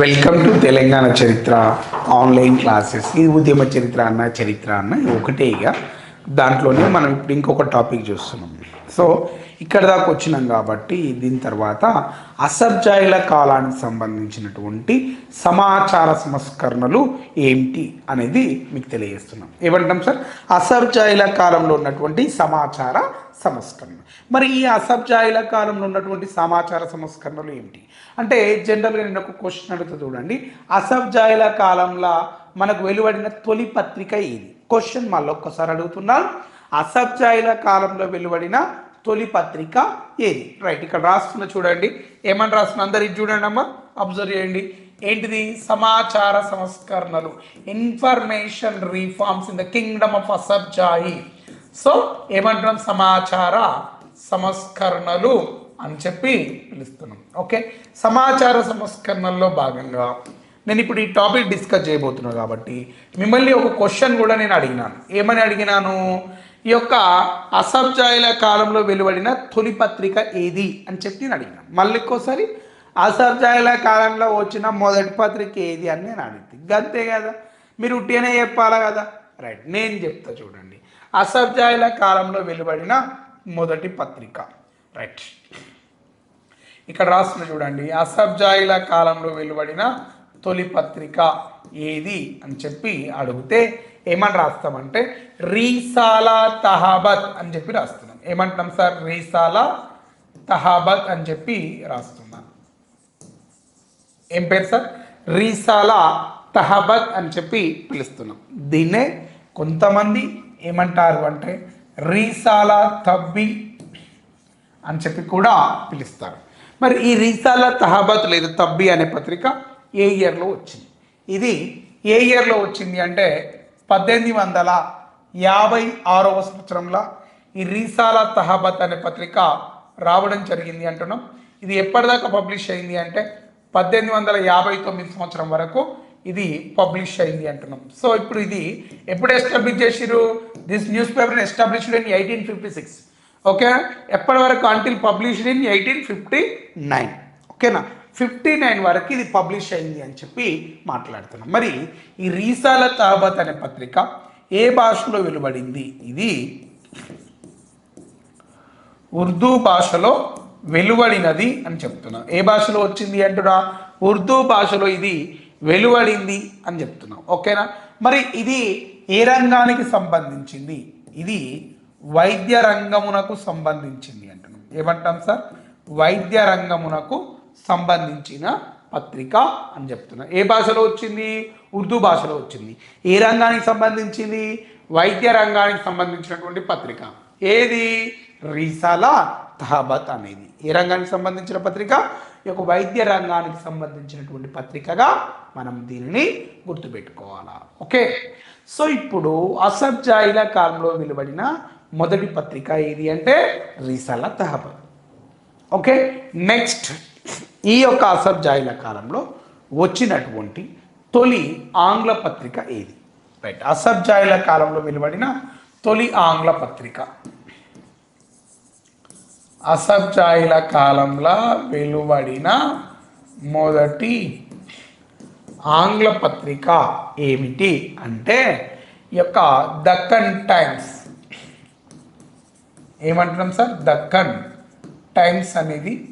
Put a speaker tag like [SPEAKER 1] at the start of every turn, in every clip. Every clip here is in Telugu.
[SPEAKER 1] వెల్కమ్ టు తెలంగాణ చరిత్ర ఆన్లైన్ క్లాసెస్ ఇది ఉద్యమ చరిత్ర అన్న చరిత్ర అన్న ఇది దాంట్లోనే మనం ఇప్పుడు ఇంకొక టాపిక్ చూస్తున్నాం. సో ఇక్కడ దాకా వచ్చినాం కాబట్టి దీని తర్వాత అసబ్జాయిల కాలానికి సంబంధించినటువంటి సమాచార సంస్కరణలు ఏమిటి అనేది మీకు తెలియజేస్తున్నాం. ఏమంటాం సార్? అసబ్జాయిల కాలంలో ఉన్నటువంటి సమాచార సంస్కరణ మరి ఈ అసబ్జాయిల కాలంలో ఉన్నటువంటి సమాచార సంస్కరణలు ఏమిటి అంటే జనరల్గా నేను ఒక క్వశ్చన్ అడుగుతా చూడండి. అసబ్జాయిల కాలంలో మనకు వెలువడిన తొలి పత్రిక ఏది? క్వశ్చన్ మళ్ళీ ఒక్కసారి అడుగుతున్నాను. అసబ్జాయిల కాలంలో వెలువడిన తొలి పత్రిక ఏది? రైట్ ఇక్కడ రాస్తున్న చూడండి. ఏమని రాస్తున్న అందరు ఇది చూడండి అమ్మా. అబ్జర్వ్ చేయండి. ఏంటిది? సమాచార సంస్కరణలు. Information reforms in the kingdom of Asaf Jahi so ఏమంటున్నాం? సమాచార సంస్కరణలు అని చెప్పి పిలుస్తున్నాం. ఓకే సమాచార సంస్కరణల్లో భాగంగా నేను ఇప్పుడు ఈ టాపిక్ డిస్కస్ చేయబోతున్నాను కాబట్టి మిమ్మల్ని ఒక క్వశ్చన్ కూడా నేను అడిగినాను. ఏమని అడిగినాను? ఈ యొక్క అసబ్జాయిల కాలంలో వెలువడిన తొలి పత్రిక ఏది అని చెప్పి నేను అడిగినా మళ్ళీ ఇంకోసారి అసబ్జాయిల కాలంలో వచ్చిన మొదటి పత్రిక ఏది అని నేను అడిగింది అంతే కదా మీరు ఉట్టిగానే చెప్పాలా కదా? రైట్ నేను చెప్తా చూడండి. అసబ్జాయిల కాలంలో వెలువడిన మొదటి పత్రిక. రైట్. ఇక్కడ రాస్తున్న చూడండి అసబ్జాయిల కాలంలో వెలువడిన తొలి పత్రిక ఏది? అని చెప్పి అడిగితే ఏమని రాస్తామంటే రీసాలా తహాబత్ అని చెప్పి రాస్తున్నాం. ఏమంటున్నాం సార్? రీసాలా తహాబత్ అని చెప్పి రాస్తున్నాం. ఏం పేరు సార్? రీసాలా తహాబత్ అని చెప్పి పిలుస్తున్నాం. దీన్నే కొంతమంది ఏమంటారు అంటే రీసాలా తబ్బి అని చెప్పి కూడా పిలుస్తారు. మరి ఈ రీసాలా తహాబత్ లేదా తబ్బి అనే పత్రిక ఏ ఇయర్లో వచ్చింది? ఇది ఏ ఇయర్లో వచ్చింది అంటే పద్దెనిమిది వందల యాభై ఆరవ సంవత్సరంలో ఈ రీసాల తహాబత్ అనే పత్రిక రావడం జరిగింది అంటున్నాం. ఇది ఎప్పటిదాకా పబ్లిష్ అయింది అంటే పద్దెనిమిది వందల యాభై తొమ్మిది సంవత్సరం వరకు ఇది పబ్లిష్ అయింది అంటున్నాం. సో ఇప్పుడు ఇది ఎప్పుడు ఎస్టాబ్లిష్ చేసిరు this newspaper established in eighteen fifty six. Okay? ఎప్పటి వరకు? Until published in eighteen fifty nine. ఓకేనా? ఫిఫ్టీ నైన్ వరకు ఇది పబ్లిష్ అయింది అని చెప్పి మాట్లాడుతున్నాం. మరి ఈ రీసాల తాబత్ అనే పత్రిక ఏ భాషలో వెలువడింది? ఇది ఉర్దూ భాషలో వెలువడినది అని చెప్తున్నాం. ఏ భాషలో వచ్చింది అంటున్నా? ఉర్దూ భాషలో ఇది వెలువడింది అని చెప్తున్నాం. ఓకేనా? మరి ఇది ఏ రంగానికి సంబంధించింది? ఇది వైద్య రంగమునకు సంబంధించింది అంటున్నాం. ఏమంటాం సార్? వైద్య రంగమునకు సంబంధించిన పత్రిక అని చెప్తున్నా. ఏ భాషలో వచ్చింది? ఉర్దూ భాషలో వచ్చింది. ఏ రంగానికి సంబంధించింది? వైద్య రంగానికి సంబంధించినటువంటి పత్రిక. ఏది? రీసాలా తహబత్ అనేది. ఏ రంగానికి సంబంధించిన పత్రిక? ఈ యొక్క వైద్య రంగానికి సంబంధించినటువంటి పత్రికగా మనం దీనిని గుర్తుపెట్టుకోవాలా. ఓకే? సో ఇప్పుడు అసబ్జాయిల కాలంలో వెలువడిన మొదటి పత్రిక ఏది అంటే రీసాలా తహబత్. ఓకే? నెక్స్ట్. ఈ యొక్క అసబ్జాయిల కాలంలో వచ్చినటువంటి తొలి ఆంగ్ల పత్రిక ఏది? రైట్ అసబ్జాయిల కాలంలో వెలువడిన తొలి ఆంగ్ల పత్రిక. అసబ్జాయిల కాలంలో వెలువడిన మొదటి ఆంగ్ల పత్రిక ఏమిటి అంటే ఈ యొక్క దక్కన్ టైమ్స్. ఏమంటున్నాం సార్? దక్కన్ టైమ్స్ అనేది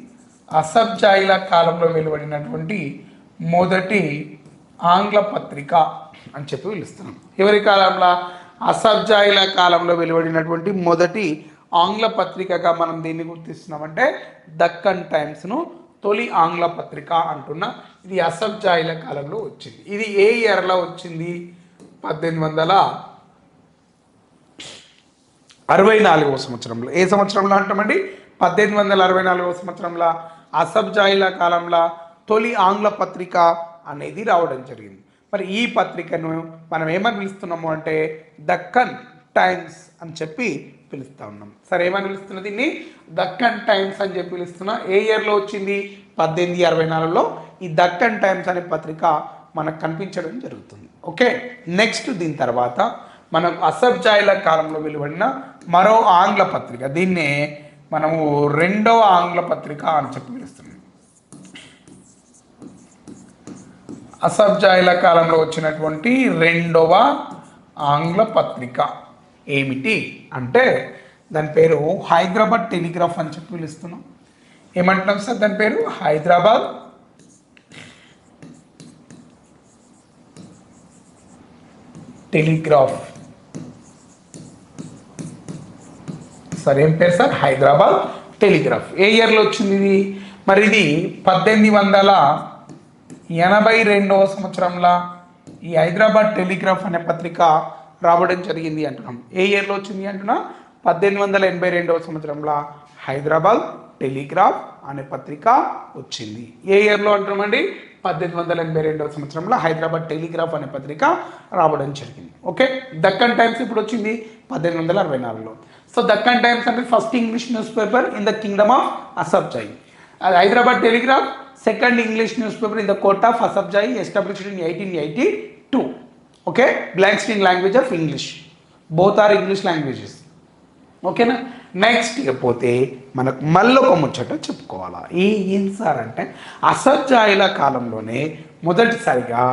[SPEAKER 1] అసబ్జాయిల కాలంలో వెలువడినటువంటి మొదటి ఆంగ్ల పత్రిక అని చెప్పి పిలుస్తున్నాం. ఎవరి కాలంలో? అసబ్జాయిల కాలంలో వెలువడినటువంటి మొదటి ఆంగ్ల పత్రికగా మనం దీన్ని గుర్తిస్తున్నామంటే దక్కన్ టైమ్స్ను తొలి ఆంగ్ల పత్రిక అంటున్నా ఇది అసబ్జాయిల కాలంలో వచ్చింది. ఇది ఏ ఇయర్లో వచ్చింది? పద్దెనిమిది వందల అరవై నాలుగవ సంవత్సరంలో. ఏ సంవత్సరంలో అంటామండి? పద్దెనిమిది వందల అరవై నాలుగవ సంవత్సరంలో. అసబ్జాయిల కాలంలో తొలి ఆంగ్ల పత్రిక అనేది రావడం జరిగింది. మరి ఈ పత్రికను మనం ఏమని పిలుస్తున్నాము అంటే దక్కన్ టైమ్స్ అని చెప్పి పిలుస్తా ఉన్నాం. సరే ఏమని పిలుస్తున్నా దీన్ని? దక్కన్ టైమ్స్ అని చెప్పి పిలుస్తున్నా. ఏ ఇయర్లో వచ్చింది? పద్దెనిమిది అరవై నాలుగులో. ఈ దక్కన్ టైమ్స్ అనే పత్రిక మనకు కనిపించడం జరుగుతుంది. ఓకే? నెక్స్ట్ దీని తర్వాత మనం అసబ్జాయిల కాలంలో వెలువడిన మరో ఆంగ్ల పత్రిక. దీన్నే మనము రెండవ ఆంగ్ల పత్రిక అని చెప్పి పిలుస్తున్నాం. అసబ్జాయిల కాలంలో వచ్చినటువంటి రెండవ ఆంగ్ల పత్రిక ఏమిటి అంటే దాని పేరు హైదరాబాద్ టెలిగ్రాఫ్ అని చెప్పి పిలుస్తున్నాం. ఏమంటున్నాం సార్ దాని పేరు? హైదరాబాద్ టెలిగ్రాఫ్. సార్ ఏం పేరు సార్? హైదరాబాద్ టెలిగ్రాఫ్. ఏ ఇయర్లో వచ్చింది ఇది? మరి ఇది పద్దెనిమిది వందల ఎనభై రెండవ సంవత్సరంలో ఈ హైదరాబాద్ టెలిగ్రాఫ్ అనే పత్రిక రావడం జరిగింది అంటున్నాం. ఏ ఇయర్లో వచ్చింది అంటున్నా? పద్దెనిమిది వందల ఎనభై రెండవ సంవత్సరంలో హైదరాబాద్ టెలిగ్రాఫ్ అనే పత్రిక వచ్చింది. ఏ ఇయర్లో అంటున్నామండి? పద్దెనిమిది వందల ఎనభై రెండవ సంవత్సరంలో హైదరాబాద్ టెలిగ్రాఫ్ అనే పత్రిక రావడం జరిగింది. ఓకే? దక్కన్ టైమ్స్ ఇప్పుడు వచ్చింది పద్దెనిమిది వందల అరవై నాలుగులో. సో దక్కన్ టైమ్స్ అంటే first English newspaper in the kingdom of Asaf Jahi అది Hyderabad Telegraph second English newspaper in the court of Asaf Jahi established in eighteen eighty two okay blank screen language of English both are English languages ఓకేనా నెక్స్ట్ ఇకపోతే మనకు మళ్ళొక ముచ్చట చెప్పుకోవాలా. ఏ ఏం సార్ అంటే అసబ్జాయిల కాలంలోనే మొదటిసారిగా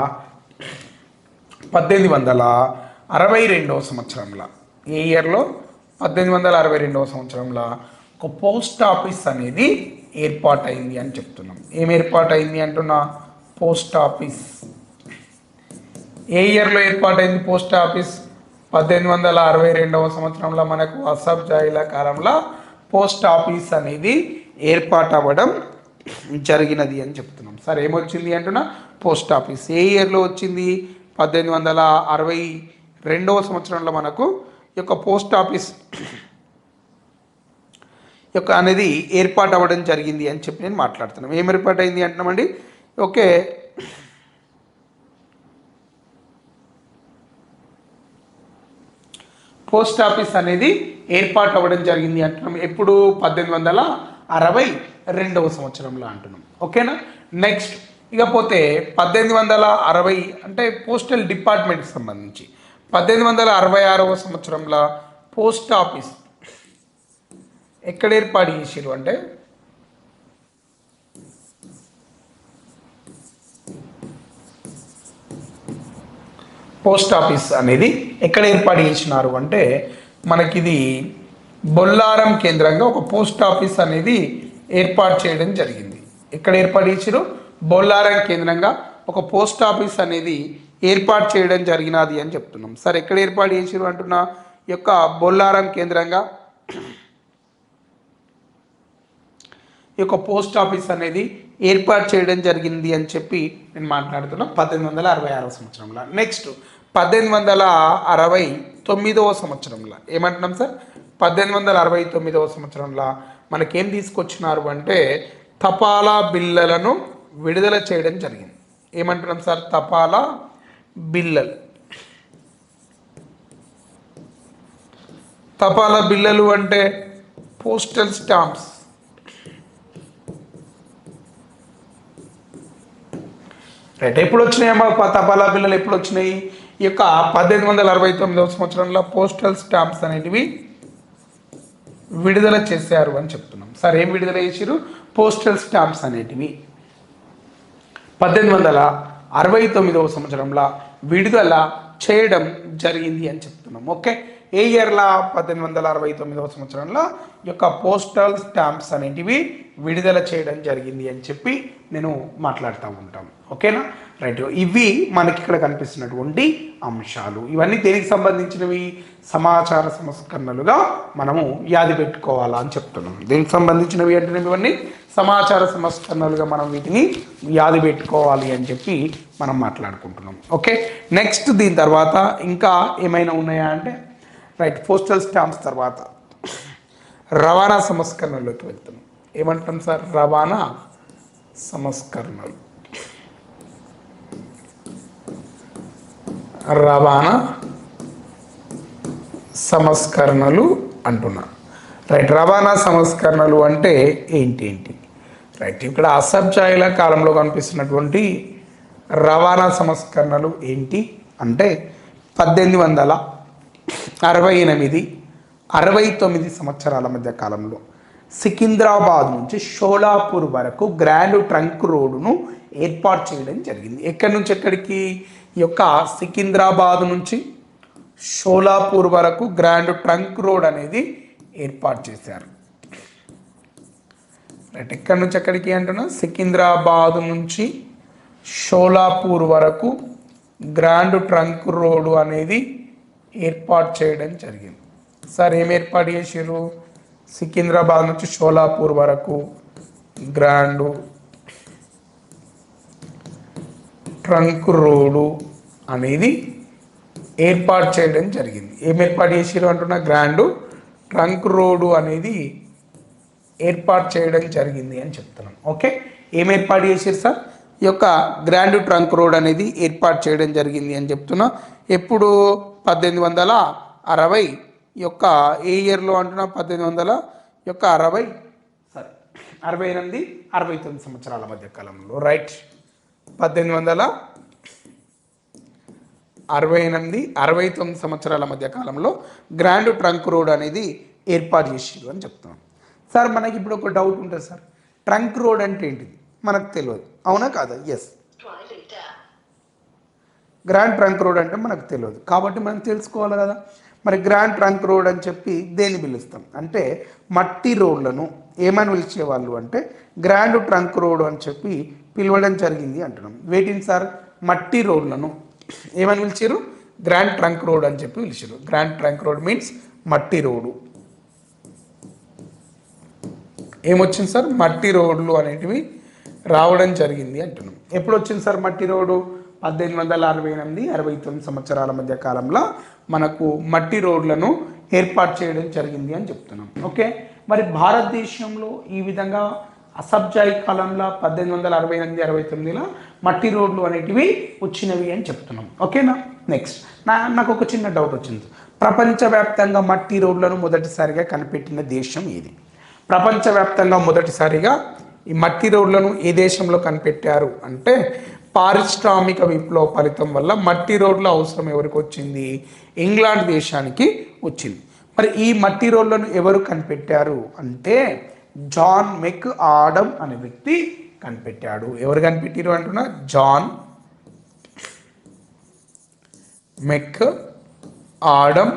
[SPEAKER 1] పద్దెనిమిది వందల అరవై రెండవ సంవత్సరంలో ఏ ఇయర్లో? పద్దెనిమిది వందల అరవై రెండవ సంవత్సరంలో ఒక పోస్ట్ ఆఫీస్ అనేది ఏర్పాటైంది అని చెప్తున్నాం. ఏం ఏర్పాటైంది అంటున్నా? Post office. ఏ ఇయర్లో ఏర్పాటైంది పోస్ట్ ఆఫీస్? పద్దెనిమిది వందల అరవై రెండవ సంవత్సరంలో మనకు అసబ్ జాయిల కాలంలో పోస్ట్ ఆఫీస్ అనేది ఏర్పాటు అవ్వడం జరిగినది అని చెప్తున్నాం. సార్ ఏమొచ్చింది అంటున్నా? Post office. ఏ ఇయర్లో వచ్చింది? పద్దెనిమిది వందల అరవై రెండవ సంవత్సరంలో మనకు యొక్క పోస్ట్ ఆఫీస్ యొక్క అనేది ఏర్పాటు అవ్వడం జరిగింది అని చెప్పి నేను మాట్లాడుతున్నాను. ఏం ఏర్పాటు అయింది అంటున్నామండి? ఓకే. పోస్ట్ ఆఫీస్ అనేది ఏర్పాటు అవ్వడం జరిగింది అంటున్నాం. ఎప్పుడు? పద్దెనిమిది వందల అరవై రెండవ సంవత్సరంలో అంటున్నాం. ఓకేనా? నెక్స్ట్ ఇకపోతే పద్దెనిమిది వందల అరవై అంటే పోస్టల్ డిపార్ట్మెంట్కి సంబంధించి. పద్దెనిమిది వందల అరవై ఆరవ సంవత్సరంలో పోస్ట్ ఆఫీస్ ఎక్కడ ఏర్పాటు చేసిరు అంటే? పోస్ట్ ఆఫీస్ అనేది ఎక్కడ ఏర్పాటు చేసినారు అంటే మనకిది బొల్లారం కేంద్రంగా ఒక పోస్ట్ ఆఫీస్ అనేది ఏర్పాటు చేయడం జరిగింది. ఎక్కడ ఏర్పాటు చేసిరు బొల్లారం కేంద్రంగా ఒక పోస్ట్ ఆఫీస్ అనేది ఏర్పాటు చేయడం జరిగినది అని చెప్తున్నాం. సార్ ఎక్కడ ఏర్పాటు చేసిరు అంటున్నా? ఈ యొక్క బొల్లారం కేంద్రంగా. ఈ యొక్క పోస్ట్ ఆఫీస్ అనేది ఏర్పాటు చేయడం జరిగింది అని చెప్పి నేను మాట్లాడుతున్నా. పద్దెనిమిది వందల అరవై ఆరవ సంవత్సరంలో. నెక్స్ట్ పద్దెనిమిది వందల అరవై తొమ్మిదవ సంవత్సరంలో. ఏమంటున్నాం సార్? పద్దెనిమిది వందల అరవై తొమ్మిదవ సంవత్సరంలో మనకేం తీసుకొచ్చినారు అంటే తపాలా బిల్లలను విడుదల చేయడం జరిగింది. ఏమంటున్నాం సార్? తపాలా బిల్లలు. తపాలా బిల్లలు అంటే పోస్టల్ స్టాంప్స్. రైట్ ఎప్పుడు వచ్చినాయమ్మా ప- తపాలా బిల్లలు ఎప్పుడు వచ్చినాయి ఈ యొక్క పద్దెనిమిది వందల అరవై తొమ్మిదవ సంవత్సరంలో పోస్టల్ స్టాంప్స్ అనేటివి విడుదల చేశారు అని చెప్తున్నాం. సార్ ఏం విడుదల చేసిరు పోస్టల్ స్టాంప్స్ అనేటివి. పద్దెనిమిది వందల అరవై తొమ్మిదవ సంవత్సరంలో విడుదల చేయడం జరిగింది అని చెప్తున్నాం. ఓకే? ఏ ఇయర్లో? పద్దెనిమిది వందల అరవై తొమ్మిదవ సంవత్సరంలో. ఈ యొక్క పోస్టల్ స్టాంప్స్ అనేటివి విడుదల చేయడం జరిగింది అని చెప్పి నేను మాట్లాడుతూ ఉంటాను ఓకేనా? రైట్. ఇవి మనకి ఇక్కడ కనిపిస్తున్నటువంటి అంశాలు. ఇవన్నీ దేనికి సంబంధించినవి? సమాచార సంస్కరణలుగా మనము యాది పెట్టుకోవాలా అని చెప్తున్నాం. దేనికి సంబంధించినవి అంటే ఇవన్నీ? సమాచార సంస్కరణలుగా మనం వీటిని యాది పెట్టుకోవాలి అని చెప్పి మనం మాట్లాడుకుంటున్నాం. ఓకే? నెక్స్ట్ దీని తర్వాత ఇంకా ఏమైనా ఉన్నాయా అంటే రైట్ పోస్టల్ స్టాంప్స్ తర్వాత. రవాణా సంస్కరణలోకి వెళ్తున్నాం. ఏమంటాం సార్? రవాణా సంస్కరణలు. రవాణా సంస్కరణలు అంటున్నా. రైట్ రవాణా సంస్కరణలు అంటే ఏంటి ఏంటి? రైట్ ఇక్కడ అసబ్జాయిల కాలంలో కనిపిస్తున్నటువంటి రవాణా సంస్కరణలు ఏంటి అంటే పద్దెనిమిది వందల అరవై ఎనిమిది అరవై తొమ్మిది సంవత్సరాల మధ్య కాలంలో సికింద్రాబాద్ నుంచి షోలాపూర్ వరకు గ్రాండ్ ట్రంక్ రోడ్డును ఏర్పాటు చేయడం జరిగింది. ఎక్కడి నుంచి ఎక్కడికి? ఈ యొక్క సికింద్రాబాద్ నుంచి షోలాపూర్ వరకు గ్రాండ్ ట్రంక్ రోడ్ అనేది ఏర్పాటు చేశారు. రైట్ ఎక్కడి నుంచి ఎక్కడికి అంటున్నా? సికింద్రాబాద్ నుంచి షోలాపూర్ వరకు గ్రాండ్ ట్రంక్ రోడ్డు అనేది ఏర్పాటు చేయడం జరిగింది. సార్ ఏం ఏర్పాటు చేసారు సికింద్రాబాద్ నుంచి షోలాపూర్ వరకు గ్రాండు ట్రంక్ రోడ్డు అనేది ఏర్పాటు చేయడం జరిగింది. ఏం ఏర్పాటు చేసారు అంటున్న? గ్రాండ్ ట్రంక్ రోడ్డు అనేది ఏర్పాటు చేయడం జరిగింది అని చెప్తున్నాం. ఓకే? ఏం ఏర్పాటు చేశారు సార్? ఈ యొక్క గ్రాండ్ ట్రంక్ రోడ్ అనేది ఏర్పాటు చేయడం జరిగింది అని చెప్తున్నా. ఎప్పుడు? పద్దెనిమిది వందల అరవై యొక్క ఏ ఇయర్లో అంటున్నా పద్దెనిమిది వందల యొక్క అరవై? సారీ అరవై ఎనిమిది అరవై తొమ్మిది సంవత్సరాల మధ్య కాలంలో. రైట్ పద్దెనిమిది వందల అరవై ఎనిమిది అరవై తొమ్మిది సంవత్సరాల మధ్య కాలంలో గ్రాండ్ ట్రంక్ రోడ్ అనేది ఏర్పాటు చేసిరు అని చెప్తున్నాం. సార్ మనకి ఇప్పుడు ఒక డౌట్ ఉంటుంది సార్. ట్రంక్ రోడ్ అంటే ఏంటిది? మనకు తెలియదు. అవునా కాదా? ఎస్ గ్రాండ్ ట్రంక్ రోడ్ అంటే మనకు తెలియదు. కాబట్టి మనం తెలుసుకోవాలి కదా. మరి గ్రాండ్ ట్రంక్ రోడ్ అని చెప్పి దేన్ని పిలుస్తాం? అంటే మట్టి రోడ్లను ఏమని పిలిచేవాళ్ళు అంటే గ్రాండ్ ట్రంక్ రోడ్ అని చెప్పి పిలవడం జరిగింది అంటున్నాం. వేటిని సార్? మట్టి రోడ్లను. ఏమని పిలిచారు గ్రాండ్ ట్రంక్ రోడ్ అని చెప్పి పిలిచారు గ్రాండ్ ట్రంక్ రోడ్ మీన్స్ మట్టి రోడ్డు. ఏమొచ్చింది సార్? మట్టి రోడ్లు అనేటివి రావడం జరిగింది అంటున్నాం. ఎప్పుడు వచ్చింది సార్ మట్టి రోడ్డు? పద్దెనిమిది వందల అరవై ఎనిమిది అరవై తొమ్మిది సంవత్సరాల మధ్య కాలంలో మనకు మట్టి రోడ్లను ఏర్పాటు చేయడం జరిగింది అని చెప్తున్నాం. ఓకే? మరి భారతదేశంలో ఈ విధంగా అసబ్జాయి కాలంలో పద్దెనిమిది వందల అరవై ఎనిమిది అరవై తొమ్మిదిలో మట్టి రోడ్లు అనేటివి వచ్చినవి అని చెప్తున్నాం. ఓకేనా? నెక్స్ట్ నా నాకు ఒక చిన్న డౌట్ వచ్చింది. ప్రపంచవ్యాప్తంగా మట్టి రోడ్లను మొదటిసారిగా కనిపెట్టిన దేశం ఏది? ప్రపంచవ్యాప్తంగా మొదటిసారిగా ఈ మట్టి రోడ్లను ఏ దేశంలో కనిపెట్టారు అంటే పారిశ్రామిక విప్లవ ఫలితం వల్ల మట్టి రోడ్ల అవసరం ఎవరికి వచ్చింది? ఇంగ్లాండ్ దేశానికి వచ్చింది. మరి ఈ మట్టి రోడ్లను ఎవరు కనిపెట్టారు? అంటే జాన్ మెక్ ఆడమ్ అనే వ్యక్తి కనిపెట్టాడు. ఎవరు కనిపెట్టారు అంటున్నా? జాన్ మెక్ ఆడమ్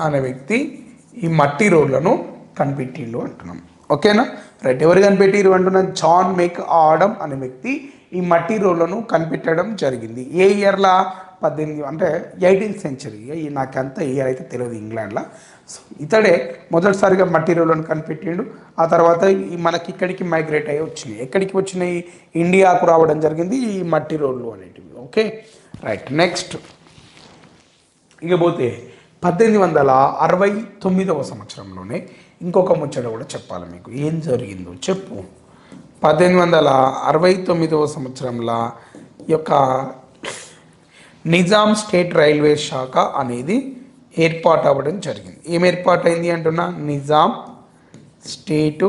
[SPEAKER 1] అనే వ్యక్తి ఈ మట్టి రోడ్లను కనిపెట్టిండు అంటున్నాం. ఓకేనా? రైట్ ఎవరు కనిపెట్టిరు అంటున్నా? జాన్ మెక్ ఆడమ్ అనే వ్యక్తి ఈ మట్టి రోళ్ళను కనిపెట్టడం జరిగింది. ఏ ఇయర్లా పద్దెనిమిది అంటే ఎయిటీన్త్ సెంచరీ. ఈ నాకంత ఇయర్ అయితే తెలియదు ఇంగ్లాండ్లో సో ఇతడే మొదటిసారిగా మట్టి రోడ్లను కనిపెట్టిండు. ఆ తర్వాత ఈ మనకి ఇక్కడికి మైగ్రేట్ అయ్యి వచ్చినాయి. ఎక్కడికి వచ్చినాయి? ఇండియాకు రావడం జరిగింది ఈ మట్టి రోడ్లు అనేటివి. ఓకే? Right next. ఇకపోతే పద్దెనిమిది వందల అరవై తొమ్మిదవ సంవత్సరంలోనే ఇంకొక ముచ్చట కూడా చెప్పాలి మీకు. ఏం జరిగిందో చెప్పు. పద్దెనిమిది వందల అరవై తొమ్మిదవ సంవత్సరంలో యొక్క నిజాం స్టేట్ రైల్వే శాఖ అనేది ఏర్పాటు అవ్వడం జరిగింది. ఏం ఏర్పాటైంది అంటున్నా? నిజాం స్టేటు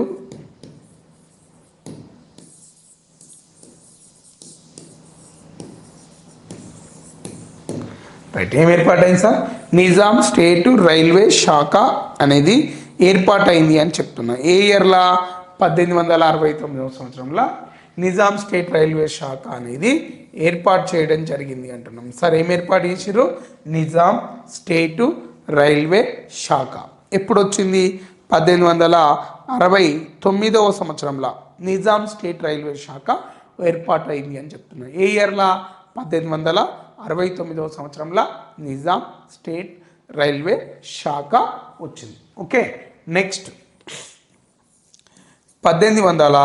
[SPEAKER 1] రైట్ ఏం ఏర్పాటైంది సార్? నిజాం స్టేట్ రైల్వే శాఖ అనేది ఏర్పాటైంది అని చెప్తున్నా. ఏ ఇయర్లా? పద్దెనిమిది వందల అరవై తొమ్మిదవ సంవత్సరంలో నిజాం స్టేట్ రైల్వే శాఖ అనేది ఏర్పాటు చేయడం జరిగింది అంటున్నాం. సార్ ఏం ఏర్పాటు చేసిర్రు? నిజాం స్టేటు రైల్వే శాఖ. ఎప్పుడు వచ్చింది పద్దెనిమిది వందల అరవై తొమ్మిదవ సంవత్సరంలో నిజాం స్టేట్ రైల్వే శాఖ ఏర్పాటు అయింది అని చెప్తున్నారు. ఏ ఇయర్లా? పద్దెనిమిది వందల అరవై తొమ్మిదవ సంవత్సరంలో నిజాం స్టేట్ రైల్వే శాఖ వచ్చింది. Okay next. పద్దెనిమిది వందల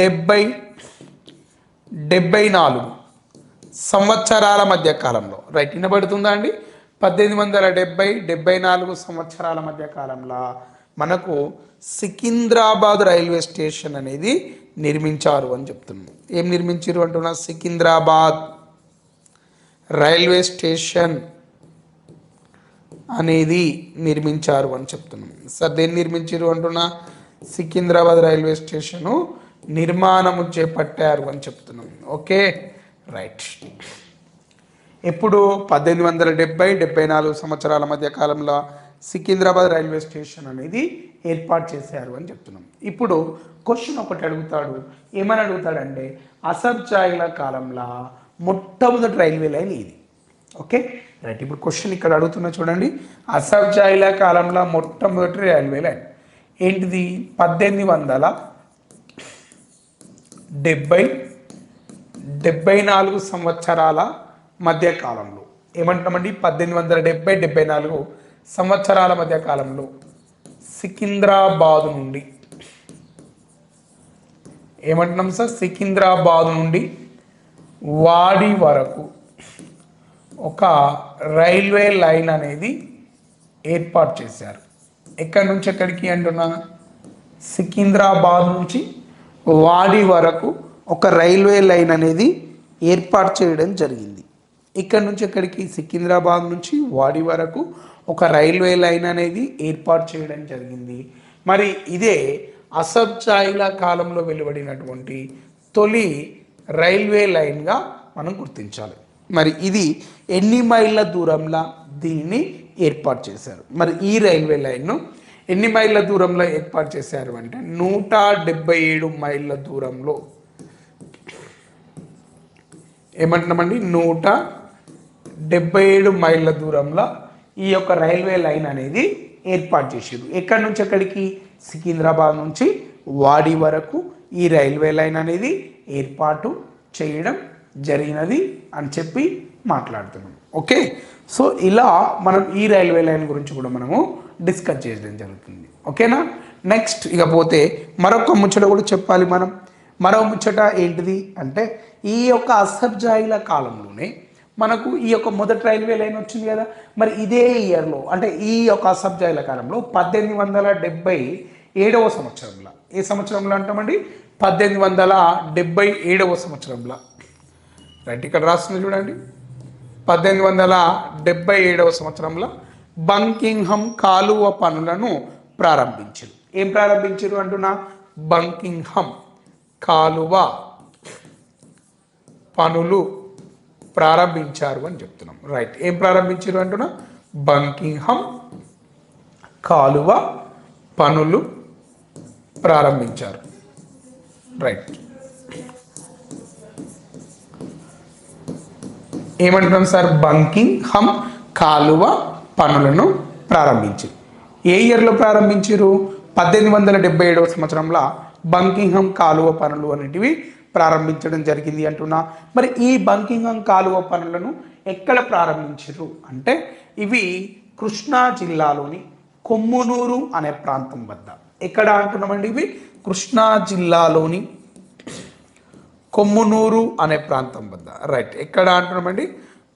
[SPEAKER 1] డెబ్బై డెబ్బై నాలుగు సంవత్సరాల మధ్య కాలంలో. రైట్ వినబడుతుందా అండి? పద్దెనిమిది వందల డెబ్బై డెబ్బై నాలుగు సంవత్సరాల మధ్య కాలంలో మనకు సికింద్రాబాద్ రైల్వే స్టేషన్ అనేది నిర్మించారు అని చెప్తున్నాం ఏం నిర్మించారు అంటున్నా? సికింద్రాబాద్ రైల్వే స్టేషన్ అనేది నిర్మించారు అని చెప్తున్నాం సార్ దేన్ని నిర్మించారు అంటున్నా? సికింద్రాబాద్ రైల్వే స్టేషను నిర్మాణము చేపట్టారు అని చెప్తున్నాం. ఓకే? రైట్. ఎప్పుడు పద్దెనిమిది వందల డెబ్బై డెబ్బై నాలుగు సంవత్సరాల మధ్య కాలంలో సికింద్రాబాద్ రైల్వే స్టేషన్ అనేది ఏర్పాటు చేశారు అని చెప్తున్నాం. ఇప్పుడు క్వశ్చన్ ఒకటి అడుగుతాడు. ఏమని అడుగుతాడంటే అసబ్జాయిల కాలంలో మొట్టమొదటి రైల్వే లైన్ ఇది. ఓకే? రైట్ ఇప్పుడు క్వశ్చన్ ఇక్కడ అడుగుతున్నా చూడండి. అసబ్జాయిల కాలంలో మొట్టమొదటి రైల్వే లైన్. ఏంటిది? పద్దెనిమిది వందల డెబ్బై డెబ్బై నాలుగు సంవత్సరాల మధ్య కాలంలో ఏమంటున్నామండి పద్దెనిమిది వందల డెబ్బై డెబ్బై నాలుగు సంవత్సరాల మధ్య కాలంలో సికింద్రాబాద్ నుండి. ఏమంటున్నాం సార్? సికింద్రాబాద్ నుండి వాడి వరకు ఒక రైల్వే లైన్ అనేది ఏర్పాటు చేశారు. ఎక్కడి నుంచి ఎక్కడికి అంటున్నా? సికింద్రాబాద్ నుంచి వాడి వరకు ఒక రైల్వే లైన్ అనేది ఏర్పాటు చేయడం జరిగింది. ఇక్కడ నుంచి ఎక్కడికి? సికింద్రాబాద్ నుంచి వాడి వరకు ఒక రైల్వే లైన్ అనేది ఏర్పాటు చేయడం జరిగింది. మరి ఇదే అసబ్జాయిల కాలంలో వెలువడినటువంటి తొలి రైల్వే లైన్గా మనం గుర్తించాలి. మరి ఇది ఎన్ని మైళ్ళ దూరంలో? దీనిని ఏర్పాటు చేశారు. మరి ఈ రైల్వే లైన్ను ఎన్ని మైళ్ళ దూరంలో ఏర్పాటు చేశారు అంటే నూట డెబ్బై ఏడు మైళ్ళ దూరంలో. ఏమంటున్నామండి? నూట డెబ్బై ఏడు మైళ్ళ దూరంలో ఈ యొక్క రైల్వే లైన్ అనేది ఏర్పాటు చేసారు ఎక్కడి నుంచి ఎక్కడికి? సికింద్రాబాద్ నుంచి వాడి వరకు ఈ రైల్వే లైన్ అనేది ఏర్పాటు చేయడం జరిగినది అని చెప్పి మాట్లాడుతున్నాం. ఓకే? సో ఇలా మనం ఈ రైల్వే లైన్ గురించి కూడా మనము డిస్కస్ చేయడం జరుగుతుంది. ఓకేనా? నెక్స్ట్ ఇక పోతే మరొక ముచ్చట కూడా చెప్పాలి మనం. మరో ముచ్చట ఏంటిది అంటే ఈ యొక్క అసబ్జాయిల కాలంలోనే మనకు ఈ యొక్క మొదటి రైల్వే లైన్ వచ్చింది కదా? మరి ఇదే ఇయర్లో అంటే ఈ యొక్క అసబ్జాయిల కాలంలో పద్దెనిమిది వందల డెబ్బై ఏడవ సంవత్సరంలో ఏ సంవత్సరంలో అంటామండి? పద్దెనిమిది వందల డెబ్బై ఏడవ సంవత్సరంలో. రైట్ ఇక్కడ రాస్తుంది చూడండి. పద్దెనిమిది వందల డెబ్బై ఏడవ సంవత్సరంలో బంకింగ్హమ్ కాలువ పనులను ప్రారంభించారు. ఏం ప్రారంభించారు అంటున్నా? బంకింగ్హమ్ కాలువ పనులు ప్రారంభించారు అని చెప్తున్నాం. రైట్. ఏం ప్రారంభించారు అంటున్నా? బంకింగ్హమ్ కాలువ పనులు ప్రారంభించారు. రైట్. ఏమంటున్నాం సార్? బంకింగ్ హమ్ కాలువ పనులను ప్రారంభించింది ఏ ఇయర్లో ప్రారంభించారు పద్దెనిమిది వందల డెబ్బై ఏడవ సంవత్సరంలో బంకింగ్హమ్ కాలువ పనులు అనేటివి ప్రారంభించడం జరిగింది అంటున్నా. మరి ఈ బంకింగ్హమ్ కాలువ పనులను ఎక్కడ ప్రారంభించారు అంటే ఇవి కృష్ణా జిల్లాలోని కొమ్మునూరు అనే ప్రాంతం వద్ద. ఎక్కడ అంటున్నామండి ఇవి? కృష్ణా జిల్లాలోని కొమ్మునూరు అనే ప్రాంతం వద్ద. రైట్ ఎక్కడ అంటున్నామండి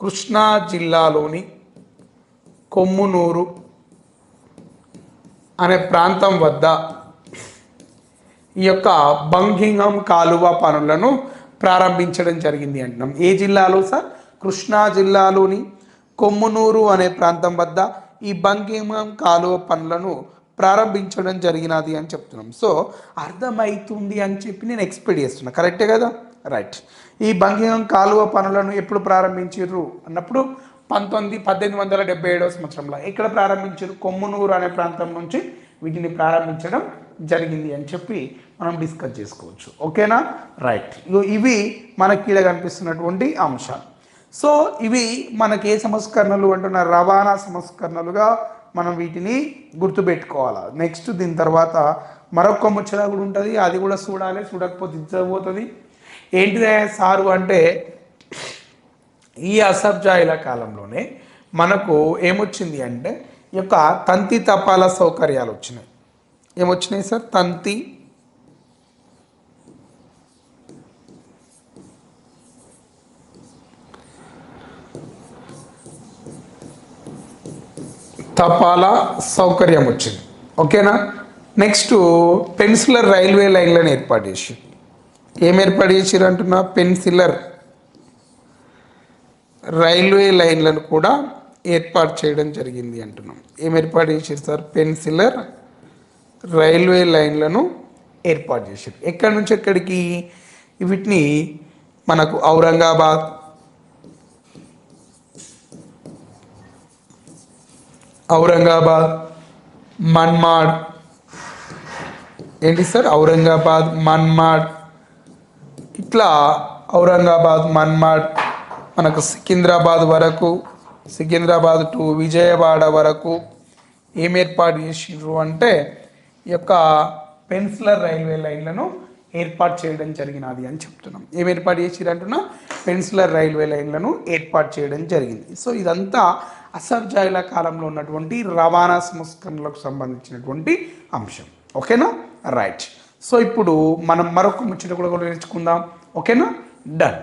[SPEAKER 1] కృష్ణా జిల్లాలోని కొమ్మునూరు అనే ప్రాంతం వద్ద ఈ యొక్క బంగింగం కాలువ పనులను ప్రారంభించడం జరిగింది అంటున్నాం. ఏ జిల్లాలో సార్? కృష్ణా జిల్లాలోని కొమ్మునూరు అనే ప్రాంతం వద్ద ఈ బంగింగం కాలువ పనులను ప్రారంభించడం జరిగినది అని చెప్తున్నాం. సో అర్థమవుతుంది అని చెప్పి నేను ఎక్స్పెక్ట్ చేస్తున్నా. కరెక్టే కదా? రైట్. ఈ బంకింగం కాలువ పనులను ఎప్పుడు ప్రారంభించారు అన్నప్పుడు పంతొమ్మిది పద్దెనిమిది వందల డెబ్బై ఏడవ సంవత్సరంలో. ఎక్కడ ప్రారంభించారు కొమ్మునూరు అనే ప్రాంతం నుంచి వీటిని ప్రారంభించడం జరిగింది అని చెప్పి మనం డిస్కస్ చేసుకోవచ్చు. ఓకేనా? రైట్. ఇవి మనకి కీడ కనిపిస్తున్నటువంటి అంశాలు. సో ఇవి మనకి ఏ సంస్కరణలు అంటున్న రవాణా సంస్కరణలుగా మనం వీటిని గుర్తుపెట్టుకోవాలి? నెక్స్ట్ దీని తర్వాత మరొక ముచ్చట కూడా ఉంటుంది. అది కూడా చూడాలి. చూడకపోతే ఇచ్చబోతుంది ఏంటిదే సారు అంటే ఈ అసబ్జాయిల కాలంలోనే మనకు ఏమొచ్చింది అంటే ఈ యొక్క తంతి తపాల సౌకర్యాలు వచ్చినాయి. ఏమొచ్చినాయి సార్? తంతి తపాలా సౌకర్యం వచ్చింది. ఓకేనా? నెక్స్ట్ పెన్సిలర్ రైల్వే లైన్లను ఏర్పాటు చేసి ఏం ఏర్పాటు చేసిరు అంటున్నా పెన్సిలర్. రైల్వే లైన్లను కూడా ఏర్పాటు చేయడం జరిగింది అంటున్నాం. ఏం ఏర్పాటు చేసారు సార్? పెన్సిలర్ రైల్వే లైన్లను ఏర్పాటు చేశారు ఎక్కడి నుంచి ఎక్కడికి? వీటిని మనకు ఔరంగాబాద్ ఔరంగాబాద్ మన్మాడ్ ఏంటి సార్? ఔరంగాబాద్ మన్మాడ్ ఇట్లా ఔరంగాబాద్ మన్మాడ్ మనకు సికింద్రాబాద్ వరకు సికింద్రాబాద్ టు విజయవాడ వరకు ఏం ఏర్పాటు చేసిండ్రు అంటే ఈ యొక్క పెన్సిలర్ రైల్వే లైన్లను ఏర్పాటు చేయడం జరిగినది అని చెప్తున్నాం. ఏం ఏర్పాటు చేసిరు అంటున్నా? పెన్సిలర్ రైల్వే లైన్లను ఏర్పాటు చేయడం జరిగింది. సో ఇదంతా అసర్జాయిల కాలంలో ఉన్నటువంటి రవాణా సంస్కరణలకు సంబంధించినటువంటి అంశం. ఓకేనా? రైట్. సో ఇప్పుడు మనం మరొక ముచ్చట కూడా నేర్చుకుందాం. ఓకేనా? డన్